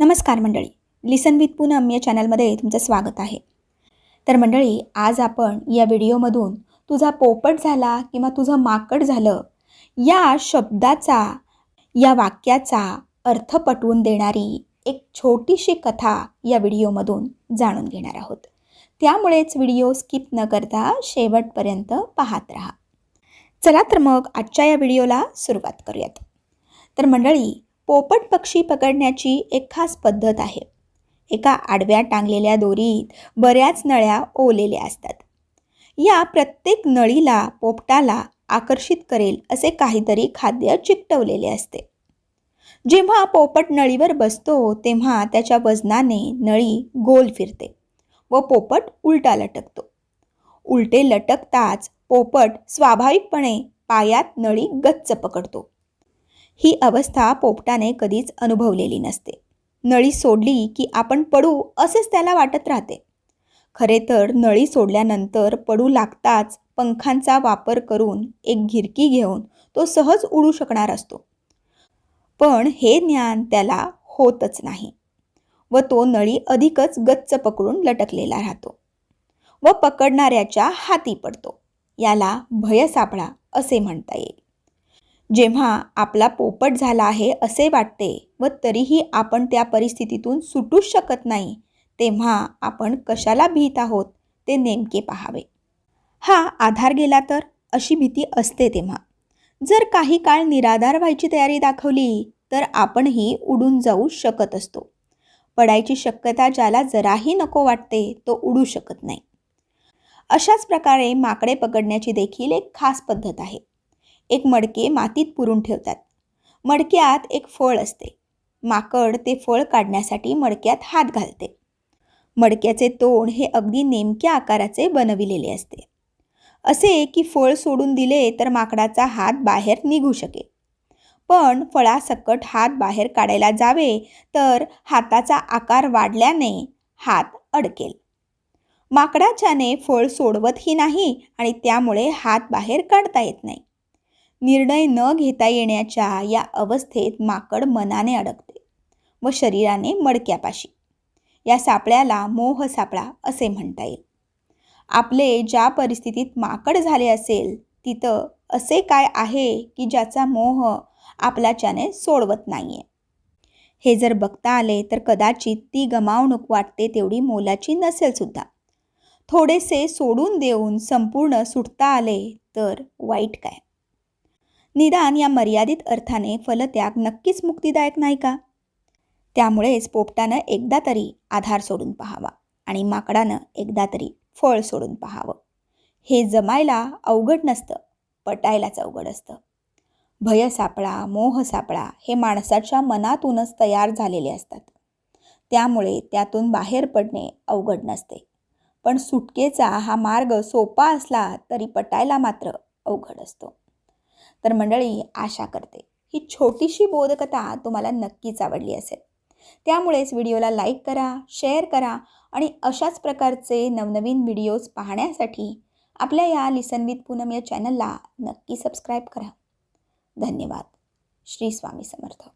नमस्कार मंडळी. लिसन विथ पूनम या चॅनलमध्ये तुमचं स्वागत आहे. तर मंडळी आज आपण या व्हिडिओमधून तुझा पोपट झाला किंवा तुझं माकड झालं या शब्दाचा या वाक्याचा अर्थ पटवून देणारी एक छोटीशी कथा या व्हिडिओमधून जाणून घेणार आहोत. त्यामुळेच व्हिडिओ स्किप न करता शेवटपर्यंत पाहत राहा. चला तर मग आजच्या या व्हिडिओला सुरुवात करूयात. तर मंडळी पोपट पक्षी पकडण्याची एक खास पद्धत आहे. एका आडव्या टांगलेल्या दोरीत बऱ्याच नळ्या ओलेल्या असतात. या प्रत्येक नळीला पोपटाला आकर्षित करेल असे काहीतरी खाद्य चिकटवलेले असते. जेव्हा पोपट नळीवर बसतो तेव्हा त्याच्या वजनाने नळी गोल फिरते व पोपट उलटा लटकतो. उलटे लटकताच पोपट स्वाभाविकपणे पायात नळी गच्च पकडतो. ही अवस्था पोपटाने कधीच अनुभवलेली नसते. नळी सोडली की आपण पडू असेच त्याला वाटत राहते. खरे तर नळी सोडल्यानंतर पडू लागताच पंखांचा वापर करून एक घिरकी घेऊन तो सहज उडू शकणार असतो. पण हे ज्ञान त्याला होतच नाही व तो नळी अधिकच गच्च पकडून लटकलेला राहतो व पकडणाऱ्याच्या हाती पडतो. याला भय सापळा असे म्हणता येईल. जेव्हा आपला पोपट झाला आहे असे वाटते व तरीही आपण त्या परिस्थितीतून सुटूच शकत नाही तेव्हा आपण कशाला भीत आहोत ते नेमके पाहावे. हा आधार गेला तर? अशी भीती असते तेव्हा. जर काही काळ निराधार व्हायची तयारी दाखवली तर आपणही उडून जाऊ शकत असतो. पडायची शक्यता ज्याला जराही नको वाटते तो उडू शकत नाही. अशाच प्रकारे माकडे पकडण्याची देखील एक खास पद्धत आहे. एक मडके मातीत पुरून ठेवतात. मडक्यात एक फळ असते. माकड ते फळ काढण्यासाठी मडक्यात हात घालते. मडक्याचे तोंड हे अगदी नेमक्या आकाराचे बनविलेले असते. असे की फळ सोडून दिले तर माकडाचा हात बाहेर निघू शकेल. पण फळासकट हात बाहेर काढायला जावे तर हाताचा आकार वाढल्याने हात अडकेल. माकडाच्याने फळ सोडवतही नाही आणि त्यामुळे हात बाहेर काढता येत नाही. निर्णय न घेता येण्याच्या या अवस्थेत माकड मनाने अडकते व शरीराने मडक्यापाशी. या सापळ्याला मोह सापळा असे म्हणता येईल. आपले ज्या परिस्थितीत माकड झाले असेल तिथं असे काय आहे की ज्याचा मोह आपल्याच्याने सोडवत नाहीये? हे जर बघता आले तर कदाचित ती गमावणूक वाटते तेवढी मोलाची नसेल सुद्धा. थोडेसे सोडून देऊन संपूर्ण सुटता आले तर वाईट काय? निदान या मर्यादित अर्थाने फलत्याग नक्कीच मुक्तिदायक नाही का? त्यामुळेच पोपटानं एकदा तरी आधार सोडून पाहावा आणि माकडानं एकदा तरी फळ सोडून पाहावं. हे जमायला अवघड नसतं पटायलाच अवघड असतं. भय सापळा मोह सापळा हे माणसाच्या मनातूनच तयार झालेले असतात. त्यामुळे त्यातून बाहेर पडणे अवघड नसते. पण सुटकेचा हा मार्ग सोपा असला तरी पटायला मात्र अवघड असतो. तर मंडळी आशा करते ही छोटीशी बोधकथा तुम्हाला नक्कीच आवडली असेल. त्यामुळेच व्हिडिओला लाईक करा शेअर करा आणि अशाच प्रकारचे नवनवीन व्हिडिओज पाहण्यासाठी आपल्या या लिसन विथ पूनम या चॅनलला नक्की सबस्क्राईब करा. धन्यवाद. श्री स्वामी समर्थ.